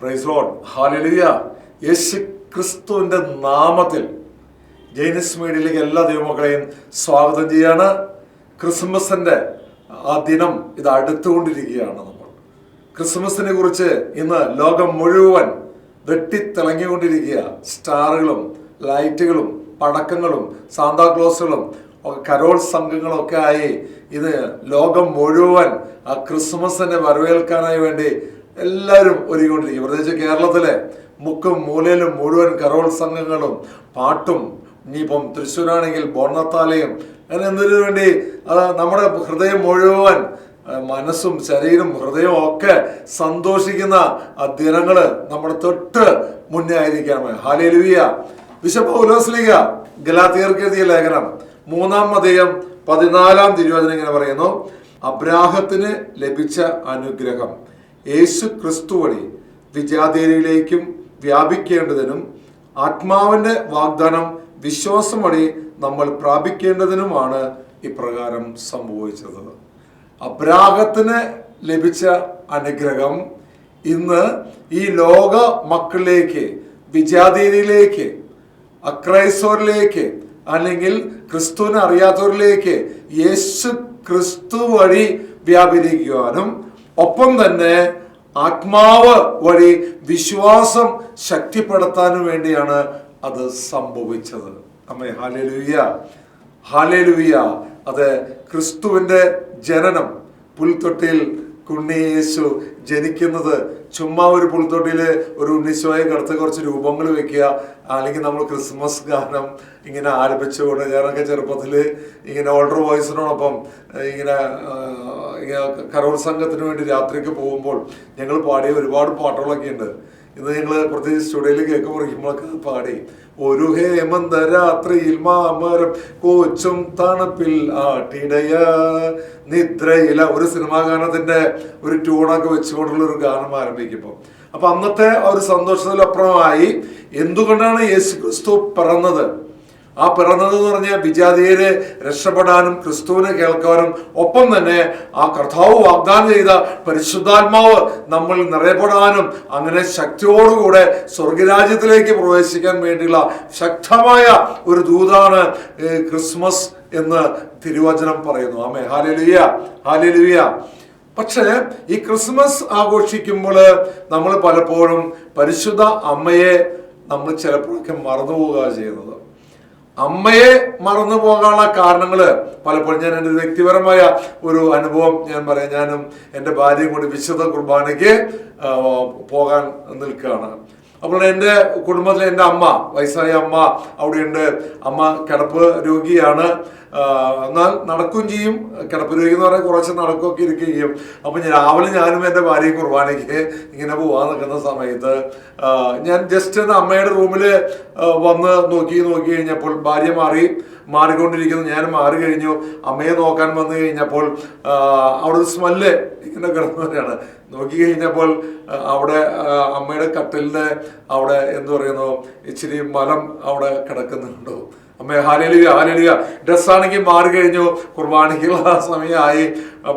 Price load ഹാലലിയ യേശു ക്രിസ്തുവിന്റെ നാമത്തിൽ ജൈനസ് മീഡിയയിലേക്ക് എല്ലാ ദൈവമക്കളെയും സ്വാഗതം ചെയ്യാണ്. ക്രിസ്മസിന്റെ ആ ദിനം ഇത് അടുത്തുകൊണ്ടിരിക്കുകയാണ് നമ്മൾ. ക്രിസ്മസിനെ കുറിച്ച് ഇന്ന് ലോകം മുഴുവൻ വെട്ടിത്തിളങ്ങിക്കൊണ്ടിരിക്കുക. സ്റ്റാറുകളും ലൈറ്റുകളും പടക്കങ്ങളും സാന്താക്ലോസുകളും കരോൾ സംഘങ്ങളും ഒക്കെ ആയി ഇത് ലോകം മുഴുവൻ ആ ക്രിസ്മസിനെ വരവേൽക്കാനായി വേണ്ടി എല്ലാവരും ഒരുങ്ങിക്കൊണ്ടിരിക്കും. പ്രത്യേകിച്ച് കേരളത്തിലെ മുക്കും മൂലയിലും മുഴുവൻ കരോൾ സംഘങ്ങളും പാട്ടും ഇനിയിപ്പം തൃശ്ശൂരാണെങ്കിൽ ബോണത്താലയും അങ്ങനെ എന്തിനു വേണ്ടി അത് നമ്മുടെ ഹൃദയം മുഴുവൻ മനസ്സും ശരീരവും ഹൃദയവും ഒക്കെ സന്തോഷിക്കുന്ന ആ ദിനങ്ങൾ നമ്മുടെ തൊട്ട് മുന്നേ ആയിരിക്കാമേ ഹാലേലുവിയ വിശപ്പ് ഉലോസ്ലിക ഗലാതീർക്കെഴുതിയ ലേഖനം മൂന്നാം മതയം പതിനാലാം തിരുവചനം ഇങ്ങനെ പറയുന്നു അബ്രാഹത്തിന് ലഭിച്ച അനുഗ്രഹം. യേശു ക്രിസ്തു വഴി വിജാതീയയിലേക്കും വ്യാപിക്കേണ്ടതിനും ആത്മാവിന്റെ വാഗ്ദാനം വിശ്വാസം വഴി നമ്മൾ പ്രാപിക്കേണ്ടതിനുമാണ് ഇപ്രകാരം സംഭവിച്ചത്. അബ്രാഹത്തിന് ലഭിച്ച അനുഗ്രഹം ഇന്ന് ഈ ലോക മക്കളിലേക്ക് വിജാതീരിയിലേക്ക് അക്രൈസ്തവരിലേക്ക് അല്ലെങ്കിൽ ക്രിസ്തുവിനെ അറിയാത്തവരിലേക്ക് യേശു ക്രിസ്തു വഴി വ്യാപരിക്കുവാനും ഒപ്പം തന്നെ ആത്മാവ് വഴി വിശ്വാസം ശക്തിപ്പെടുത്താനും വേണ്ടിയാണ് അത് സംഭവിച്ചത്. അമ്മേ ഹാലേലുയ്യ ഹാലേലുയ്യ അത് ക്രിസ്തുവിന്റെ ജനനം പുൽത്തൊട്ടിയിൽ കുണ്ണി യേശു ജനിക്കുന്നത് ചുമ്മാ ഒരു പുൽത്തൊട്ടിയിൽ ഒരു ഉണ്ണിശോയെ കടുത്ത കുറച്ച് രൂപങ്ങൾ വെക്കുക അല്ലെങ്കിൽ നമ്മൾ ക്രിസ്മസ് ഗാനം ഇങ്ങനെ ആലപിച്ചുകൊണ്ട് ഞാനൊക്കെ ചെറുപ്പത്തിൽ ഇങ്ങനെ ഓൾഡർ വോയിസിനോടൊപ്പം ഇങ്ങനെ ഇങ്ങനെ കരോൾ സംഘത്തിന് വേണ്ടി രാത്രിക്ക് പോകുമ്പോൾ ഞങ്ങൾ പാടിയ ഒരുപാട് പാട്ടുകളൊക്കെ ഉണ്ട് ഇന്ന് ഞങ്ങൾ പ്രത്യേകിച്ച് സ്റ്റുഡിയോയിൽ കേക്ക് പാടി. ഒരു ഹേമന്ത രാത്രിയിൽ മാമരം കോച്ചും തണുപ്പിൽ ആട്ടിടയ. നിദ്രയില ഒരു സിനിമാ ഗാനത്തിന്റെ ഒരു ട്യൂണൊക്കെ വെച്ചുകൊണ്ടുള്ള ഒരു ഗാനം ആരംഭിക്കുമ്പോൾ അപ്പൊ അന്നത്തെ ഒരു സന്തോഷത്തിലപ്പുറമായി എന്തുകൊണ്ടാണ് യേശു ക്രിസ്തു പിറന്നത്? ആ പിറന്നത് എന്ന് പറഞ്ഞ വിജാതീയരെ രക്ഷപ്പെടാനും ക്രിസ്തുവിനെ കേൾക്കാനും ഒപ്പം തന്നെ ആ കർത്താവ് വാഗ്ദാനം ചെയ്ത പരിശുദ്ധാത്മാവ് നമ്മൾ നിറയപ്പെടാനും അങ്ങനെ ശക്തിയോടുകൂടെ സ്വർഗരാജ്യത്തിലേക്ക് പ്രവേശിക്കാൻ വേണ്ടിയുള്ള ശക്തമായ ഒരു ദൂതാണ് ക്രിസ്മസ് എന്ന് തിരുവചനം പറയുന്നു. ആമേ ഹാലലുയ ഹാലലുയ പക്ഷേ ഈ ക്രിസ്മസ് ആഘോഷിക്കുമ്പോൾ നമ്മൾ പലപ്പോഴും പരിശുദ്ധ അമ്മയെ നമ്മൾ ചിലപ്പോഴൊക്കെ മറന്നുപോവുക ചെയ്യുന്നത്. അമ്മയെ മറന്നു പോകാനുള്ള കാരണങ്ങൾ പലപ്പോഴും ഞാൻ എന്റെ വ്യക്തിപരമായ ഒരു അനുഭവം ഞാൻ പറയാം. ഞാനും എന്റെ ഭാര്യയും കൂടി വിശുദ്ധ കുർബാനയ്ക്ക് പോകാൻ നിൽക്കുകയാണ്. അപ്പോൾ എന്റെ കുടുംബത്തിലെ എന്റെ അമ്മ വയസ്സായ അമ്മ അവിടെയുണ്ട്. അമ്മ കിടപ്പ് രോഗിയാണ്. എന്നാൽ നടക്കുകയും ചെയ്യും. കിടപ്പ് രോഗി എന്ന് പറഞ്ഞാൽ കുറച്ച് നടക്കുകയൊക്കെ ഇരിക്കുകയും. ചെയ്യും അപ്പം രാവിലെ ഞാനും എന്റെ ഭാര്യയും കുർബാനയ്ക്ക് ഇങ്ങനെ പോകാൻ നിൽക്കുന്ന സമയത്ത് ഞാൻ ജസ്റ്റ് എന്റെ അമ്മയുടെ റൂമിൽ വന്ന് നോക്കി നോക്കി കഴിഞ്ഞപ്പോൾ ഭാര്യ മാറി മാറിക്കൊണ്ടിരിക്കുന്നു. ഞാൻ മാറി കഴിഞ്ഞു. അമ്മയെ നോക്കാൻ വന്നു കഴിഞ്ഞപ്പോൾ അവിടെ സ്മെല്ല് ഇങ്ങനെ കിടന്നവരാണ് നോക്കി കഴിഞ്ഞപ്പോൾ അവിടെ അമ്മയുടെ കട്ടിലിന്റെ അവിടെ എന്തു പറയുന്നു ഇച്ചിരി മലം അവിടെ കിടക്കുന്നുണ്ടോ. അമ്മ ഹാലേലിയ ഹാലേലിയ ഡ്രസ്സാണെങ്കിൽ മാറി കഴിഞ്ഞു. കുർബാനയ്ക്കുള്ള സമയമായി.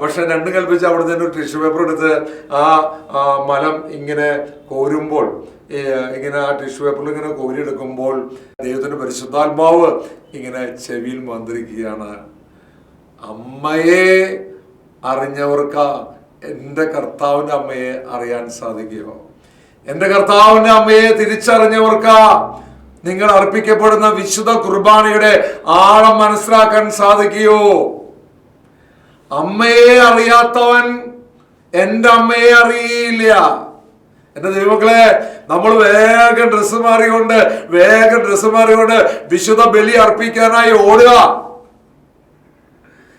പക്ഷെ രണ്ട് കൽപ്പിച്ച് അവിടെ നിന്ന് ടിഷ്യൂ പേപ്പർ എടുത്ത് ആ മലം ഇങ്ങനെ കോരുമ്പോൾ ഇങ്ങനെ ആ ടിഷ്യൂ പേപ്പറിൽ ഇങ്ങനെ കോരിയെടുക്കുമ്പോൾ ദൈവത്തിന്റെ പരിശുദ്ധാത്മാവ് ഇങ്ങനെ ചെവിയിൽ മന്ത്രിക്കുകയാണ്. അമ്മയെ അറിഞ്ഞവർക്ക് എന്റെ കർത്താവിന്റെ അമ്മയെ അറിയാൻ സാധിക്കുമോ എന്റെ കർത്താവിന്റെ അമ്മയെ തിരിച്ചറിഞ്ഞവർക്ക് നിങ്ങൾ അർപ്പിക്കപ്പെടുന്ന വിശുദ്ധ കുർബാനയുടെ ആഴം മനസ്സിലാക്കാൻ സാധിക്കുകയോ? അമ്മയെ അറിയാത്തവൻ എന്റെ അമ്മയെ അറിയില്ല. എന്റെ ദൈവങ്ങളെ നമ്മൾ വേഗം ഡ്രസ്സ് മാറിക്കൊണ്ട് വേഗം ഡ്രസ്സ് മാറിക്കൊണ്ട് വിശുദ്ധ ബലി അർപ്പിക്കാനായി ഓടുക.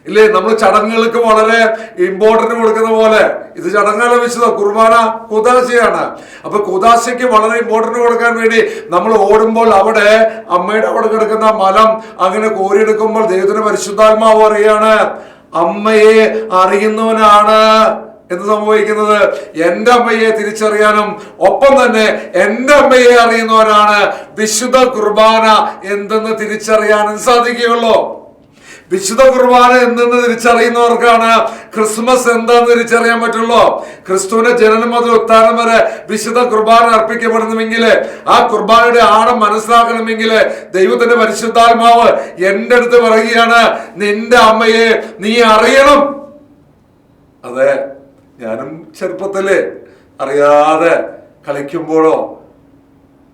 ഇല്ലേ നമ്മൾ ചടങ്ങുകൾക്ക് വളരെ ഇമ്പോർട്ടന്റ് കൊടുക്കുന്ന പോലെ. ഇത് ചടങ്ങുകളെ വിശുദ്ധ കുർബാന കുദാശയാണ് അപ്പൊ കുദാശയ്ക്ക് വളരെ ഇമ്പോർട്ടന്റ് കൊടുക്കാൻ വേണ്ടി നമ്മൾ ഓടുമ്പോൾ അവിടെ അമ്മയുടെ അവിടെ കിടക്കുന്ന മലം അങ്ങനെ കോരിയെടുക്കുമ്പോൾ ദൈവത്തിന് പരിശുദ്ധാത്മാവ് അറിയാണ്. അമ്മയെ അറിയുന്നവനാണ് എന്ത് സംഭവിക്കുന്നത്? എന്റെ അമ്മയെ തിരിച്ചറിയാനും ഒപ്പം തന്നെ എന്റെ അമ്മയെ അറിയുന്നവരാണ്. വിശുദ്ധ കുർബാന എന്തെന്ന് തിരിച്ചറിയാനും സാധിക്കുകയുള്ളൂ. വിശുദ്ധ കുർബാന എന്തെന്ന് തിരിച്ചറിയുന്നവർക്കാണ് ക്രിസ്മസ് എന്താന്ന് തിരിച്ചറിയാൻ പറ്റുള്ളൂ. ക്രിസ്തുവിന്റെ ജനനം മുതൽ ഉത്താനം വരെ വിശുദ്ധ കുർബാന അർപ്പിക്കപ്പെടുന്നുവെങ്കിൽ ആ കുർബാനയുടെ ആഴം മനസ്സിലാക്കണമെങ്കിൽ ദൈവത്തിന്റെ പരിശുദ്ധാത്മാവ് എന്റെ അടുത്ത് പറയുകയാണ് നിന്റെ അമ്മയെ നീ അറിയണം. അതെ ഞാനും ചെറുപ്പത്തിൽ അറിയാതെ കളിക്കുമ്പോഴോ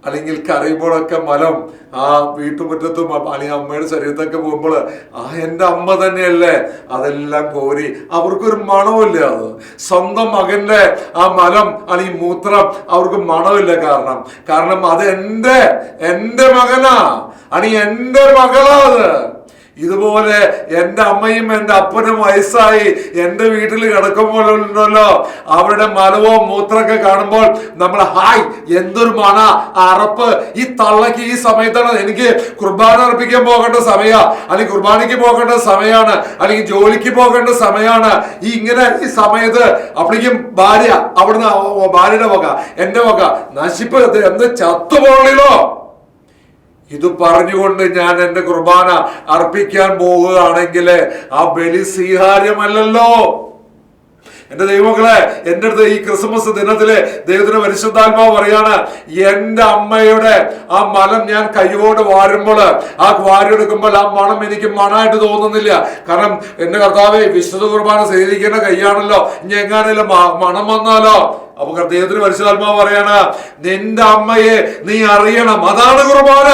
അല്ലെങ്കിൽ കരയുമ്പോഴൊക്കെ മലം ആ വീട്ടുമുറ്റത്തും അല്ലെങ്കിൽ അമ്മയുടെ ശരീരത്തൊക്കെ പോകുമ്പോൾ ആ എന്റെ അമ്മ തന്നെയല്ലേ? അതെല്ലാം കോരി അവർക്കൊരു മണമില്ല അത്. സ്വന്തം മകന്റെ ആ മലം അല്ലെങ്കിൽ മൂത്രം അവർക്ക് മണമില്ല കാരണം. കാരണം അത് എന്റെ എന്റെ മകനാ. അല്ലെങ്കിൽ എന്റെ മകളാ അത്. ഇതുപോലെ എന്റെ അമ്മയും എന്റെ അപ്പനും വയസ്സായി എന്റെ വീട്ടിൽ കിടക്കുമ്പോഴുണ്ടല്ലോ. അവരുടെ മലവോ മൂത്രമൊക്കെ കാണുമ്പോൾ നമ്മൾ ഹായ് എന്തൊരു മണ അറപ്പ്. ഈ തള്ളക്ക് ഈ സമയത്താണ് എനിക്ക് കുർബാന അർപ്പിക്കാൻ പോകേണ്ട സമയ അല്ലെങ്കിൽ കുർബാനയ്ക്ക് പോകേണ്ട സമയമാണ് അല്ലെങ്കിൽ ജോലിക്ക് പോകേണ്ട സമയമാണ് ഈ ഇങ്ങനെ ഈ സമയത്ത് അപ്പോഴേക്കും ഭാര്യ അവിടുന്ന് ഭാര്യയുടെ വക എന്റെ വക. നശിപ്പ് എന്ത് ചത്തുപോകണില്ലോ? ഇത് പറഞ്ഞുകൊണ്ട് ഞാൻ എന്റെ കുർബാന അർപ്പിക്കാൻ പോവുകയാണെങ്കിൽ ആ ബലി സ്വീകാര്യമല്ലല്ലോ. എന്റെ ദൈവങ്ങളെ എന്റെ അടുത്ത് ഈ ക്രിസ്മസ് ദിനത്തിലെ ദൈവത്തിന്റെ പരിശുദ്ധാത്മാവ് പറയാണ് എന്റെ അമ്മയുടെ ആ മലം ഞാൻ കൈയോട് വാരുമ്പോൾ ആ വാരിയെടുക്കുമ്പോൾ ആ മണം എനിക്ക് മണമായിട്ട് തോന്നുന്നില്ല. കാരണം എന്റെ കർത്താവ് വിശുദ്ധ കുർബാന സ്വീകരിക്കുന്ന കൈയാണല്ലോ. ഇനി എങ്ങാനും മണം വന്നാലോ? അപ്പൊ ദൈവത്തിന് പരിശുദ്ധാത്മാവ് പറയാണ് നിന്റെ അമ്മയെ നീ അറിയണം. അതാണ് കുർബാന.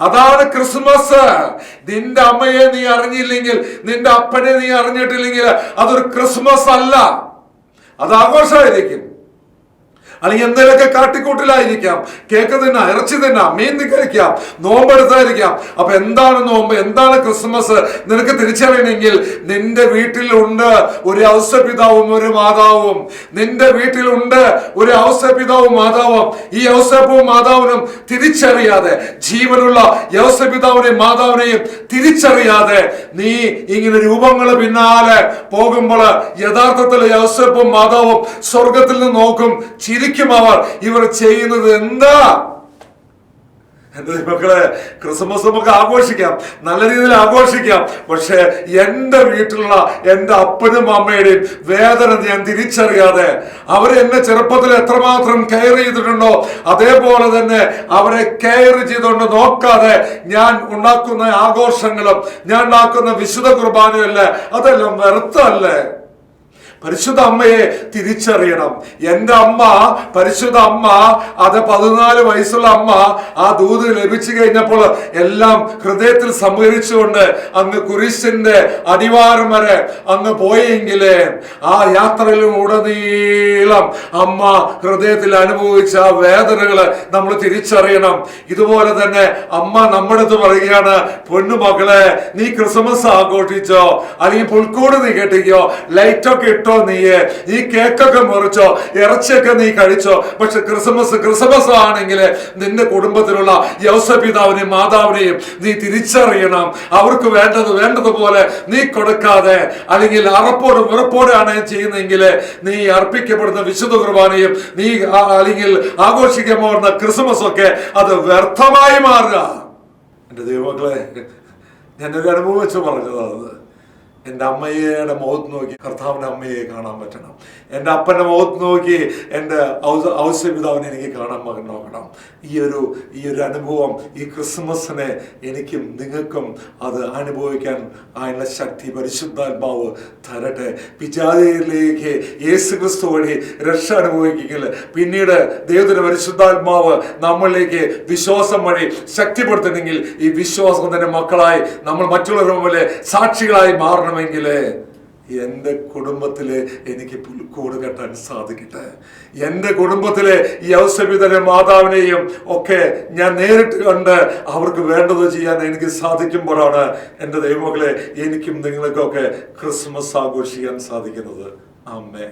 അതാണ് ക്രിസ്മസ്. നിന്റെ അമ്മയെ നീ അറിഞ്ഞില്ലെങ്കിൽ നിന്റെ അപ്പനെ നീ അറിഞ്ഞിട്ടില്ലെങ്കിൽ അതൊരു ക്രിസ്മസ് അല്ല. അത് ആഘോഷമായിരിക്കും. അല്ലെങ്കിൽ എന്തെങ്കിലുമൊക്കെ കാട്ടിക്കൂട്ടിലായിരിക്കാം. കേക്ക് തിന്നാം ഇറച്ചി തിന്നാം മീൻ കഴിക്കാം നോമ്പെടുത്തായിരിക്കാം. അപ്പൊ എന്താണ് നോമ്പ്? എന്താണ് ക്രിസ്മസ്? നിനക്ക് തിരിച്ചറിയണമെങ്കിൽ നിന്റെ വീട്ടിലുണ്ട് ഒരു ഔസപിതാവും ഒരു മാതാവും. നിന്റെ വീട്ടിലുണ്ട് ഒരു ഔസപിതാവും മാതാവും. ഈ ഔസപ്പവും മാതാവിനും തിരിച്ചറിയാതെ ജീവനുള്ള യൗസപിതാവിനെയും മാതാവിനെയും തിരിച്ചറിയാതെ നീ ഇങ്ങനെ രൂപങ്ങൾ പിന്നാലെ പോകുമ്പോൾ യഥാർത്ഥത്തിൽ യൗസപ്പും മാതാവും സ്വർഗത്തിൽ നിന്ന് നോക്കും ചിരിക്കും അവർ. ഇവർ ചെയ്യുന്നത് എന്താ? എന്റെ മക്കളെ ക്രിസ്മസ് നമുക്ക് ആഘോഷിക്കാം. നല്ല രീതിയിൽ ആഘോഷിക്കാം. പക്ഷെ എന്റെ വീട്ടിലുള്ള എന്റെ അപ്പനും അമ്മയുടെയും വേദന ഞാൻ തിരിച്ചറിയാതെ അവർ എന്നെ ചെറുപ്പത്തിൽ എത്രമാത്രം കെയർ ചെയ്തിട്ടുണ്ടോ അതേപോലെ തന്നെ അവരെ കെയർ ചെയ്തുകൊണ്ട് നോക്കാതെ ഞാൻ ഉണ്ടാക്കുന്ന ആഘോഷങ്ങളും ഞാൻ ഉണ്ടാക്കുന്ന വിശുദ്ധ കുർബാനയല്ലേ അതെല്ലാം വ്യർത്ഥമല്ലേ പരിശുദ്ധ അമ്മയെ തിരിച്ചറിയണം. എന്റെ അമ്മ പരിശുദ്ധ അമ്മ അത് പതിനാല് വയസ്സുള്ള അമ്മ ആ ദൂത് ലഭിച്ചു കഴിഞ്ഞപ്പോൾ എല്ലാം ഹൃദയത്തിൽ സംഭരിച്ചുകൊണ്ട് അങ്ങ് കുരിശിന്റെ അടിവാരം വരെ അങ്ങ് പോയെങ്കിലേ ആ യാത്രയിലും ഉടനീളം അമ്മ ഹൃദയത്തിൽ അനുഭവിച്ച ആ വേദനകൾ നമ്മൾ തിരിച്ചറിയണം. ഇതുപോലെ തന്നെ അമ്മ നമ്മുടെ അടുത്ത് പറയുകയാണ് പൊന്നുമകളെ നീ ക്രിസ്മസ് ആഘോഷിച്ചോ? അല്ലെങ്കിൽ പുൽക്കൂട് നീ കെട്ടിക്കോ? ലൈറ്റൊക്കെ ഇട്ടോ? നീ നീ കേക്കൊക്കെ മുറിച്ചോ ഇറച്ചിയൊക്കെ നീ കഴിച്ചോ. പക്ഷെ ക്രിസ്മസ് ക്രിസ്മസ് ആണെങ്കിൽ നിന്റെ കുടുംബത്തിലുള്ള യൗസപിതാവിനെയും മാതാവിനെയും നീ തിരിച്ചറിയണം. അവർക്ക് വേണ്ടത് വേണ്ടതുപോലെ നീ കൊടുക്കാതെ അല്ലെങ്കിൽ അറപ്പോടും ഉറപ്പോടെയാണ് ചെയ്യുന്നതെങ്കിൽ നീ അർപ്പിക്കപ്പെടുന്ന വിശുദ്ധ കുർബാനയും നീ അല്ലെങ്കിൽ ആഘോഷിക്കാൻ പോകുന്ന ക്രിസ്മസ് ഒക്കെ അത് വ്യർത്ഥമായി മാറുക. എന്റെ ദൈവങ്ങളെ ഞാനൊരു അനുഭവം വെച്ച് പറഞ്ഞതാണ്. എന്റെ അമ്മയുടെ മുഖത്ത് നോക്കി കർത്താവിന്റെ അമ്മയെ കാണാൻ പറ്റണം. എന്റെ അപ്പന്റെ മുഖത്ത് നോക്കി എന്റെ ഔസ പിതാവിനെ എനിക്ക് കാണാൻ നോക്കണം. ഈ ഒരു ഈ ഒരു അനുഭവം ഈ ക്രിസ്മസിനെ എനിക്കും നിങ്ങൾക്കും അത് അനുഭവിക്കാൻ അതിനുള്ള ശക്തി പരിശുദ്ധാത്മാവ് തരട്ടെ. പിജാതിയിലേക്ക് യേശു ക്രിസ്തു വഴി രക്ഷ അനുഭവിക്കുക പിന്നീട് ദൈവത്തിന്റെ പരിശുദ്ധാത്മാവ് നമ്മളിലേക്ക് വിശ്വാസം വഴി ശക്തിപ്പെടുത്തണമെങ്കിൽ ഈ വിശ്വാസം തന്നെ മക്കളായി നമ്മൾ മറ്റുള്ളവരുടെ മുമ്പിലെ സാക്ഷികളായി മാറണമെങ്കിൽ എന്റെ കുടുംബത്തിൽ എനിക്ക് പുൽക്കൂട് കെട്ടാൻ സാധിക്കട്ടെ. എന്റെ കുടുംബത്തിലെ ഈ ഔസപിതരെ മാതാവിനെയും ഒക്കെ ഞാൻ നേരിട്ട് കണ്ട് അവർക്ക് വേണ്ടത് ചെയ്യാൻ എനിക്ക് സാധിക്കുമ്പോഴാണ് എന്റെ ദൈവങ്ങളെ എനിക്കും നിങ്ങൾക്കൊക്കെ ക്രിസ്മസ് ആഘോഷിക്കാൻ സാധിക്കുന്നത്. അമ്മേ